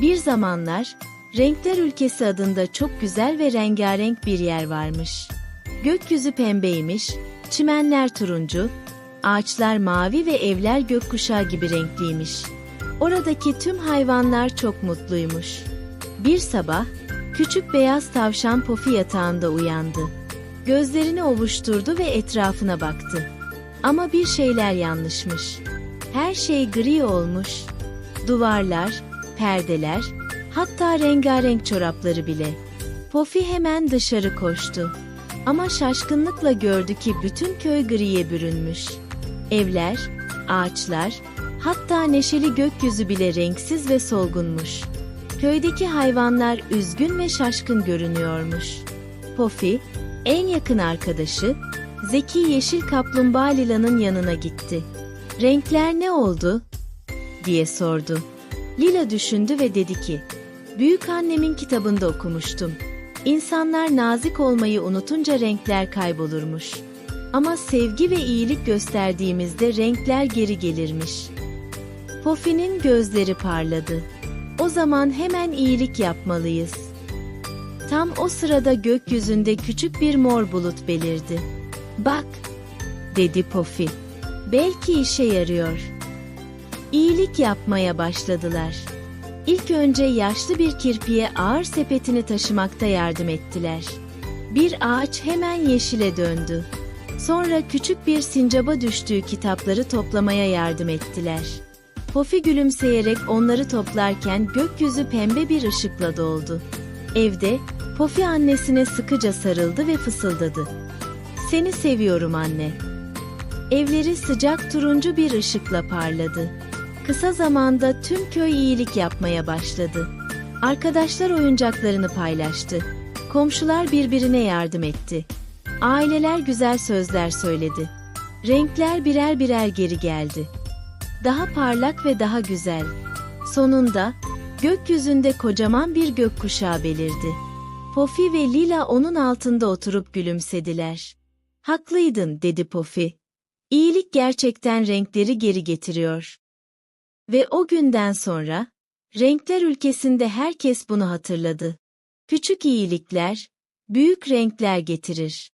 Bir zamanlar, Renkler Ülkesi adında çok güzel ve rengarenk bir yer varmış. Gökyüzü pembeymiş, çimenler turuncu, ağaçlar mavi ve evler gökkuşağı gibi renkliymiş. Oradaki tüm hayvanlar çok mutluymuş. Bir sabah, küçük beyaz tavşan Pofi yatağında uyandı. Gözlerini ovuşturdu ve etrafına baktı. Ama bir şeyler yanlışmış. Her şey gri olmuş. Duvarlar, perdeler, hatta rengarenk çorapları bile. Pofi hemen dışarı koştu. Ama şaşkınlıkla gördü ki bütün köy griye bürünmüş. Evler, ağaçlar, hatta neşeli gökyüzü bile renksiz ve solgunmuş. Köydeki hayvanlar üzgün ve şaşkın görünüyormuş. Pofi, en yakın arkadaşı, Zeki Yeşil Kaplumbağa Lila'nın yanına gitti. Renkler ne oldu? diye sordu. Lila düşündü ve dedi ki, Büyük annemin kitabında okumuştum. İnsanlar nazik olmayı unutunca renkler kaybolurmuş. Ama sevgi ve iyilik gösterdiğimizde renkler geri gelirmiş. Pofi'nin gözleri parladı. O zaman hemen iyilik yapmalıyız. Tam o sırada gökyüzünde küçük bir mor bulut belirdi. Bak, dedi Pofi. Belki işe yarıyor. İyilik yapmaya başladılar. İlk önce yaşlı bir kirpiye ağır sepetini taşımakta yardım ettiler. Bir ağaç hemen yeşile döndü. Sonra küçük bir sincaba düştüğü kitapları toplamaya yardım ettiler. Pofi gülümseyerek onları toplarken gökyüzü pembe bir ışıkla doldu. Evde, Pofi annesine sıkıca sarıldı ve fısıldadı. Seni seviyorum anne. Evleri sıcak turuncu bir ışıkla parladı. Kısa zamanda tüm köy iyilik yapmaya başladı. Arkadaşlar oyuncaklarını paylaştı. Komşular birbirine yardım etti. Aileler güzel sözler söyledi. Renkler birer birer geri geldi. Daha parlak ve daha güzel. Sonunda gökyüzünde kocaman bir gökkuşağı belirdi. Pofi ve Lila onun altında oturup gülümsediler. Haklıydın dedi Pofi. İyilik gerçekten renkleri geri getiriyor. Ve o günden sonra, renkler ülkesinde herkes bunu hatırladı. Küçük iyilikler, büyük renkler getirir.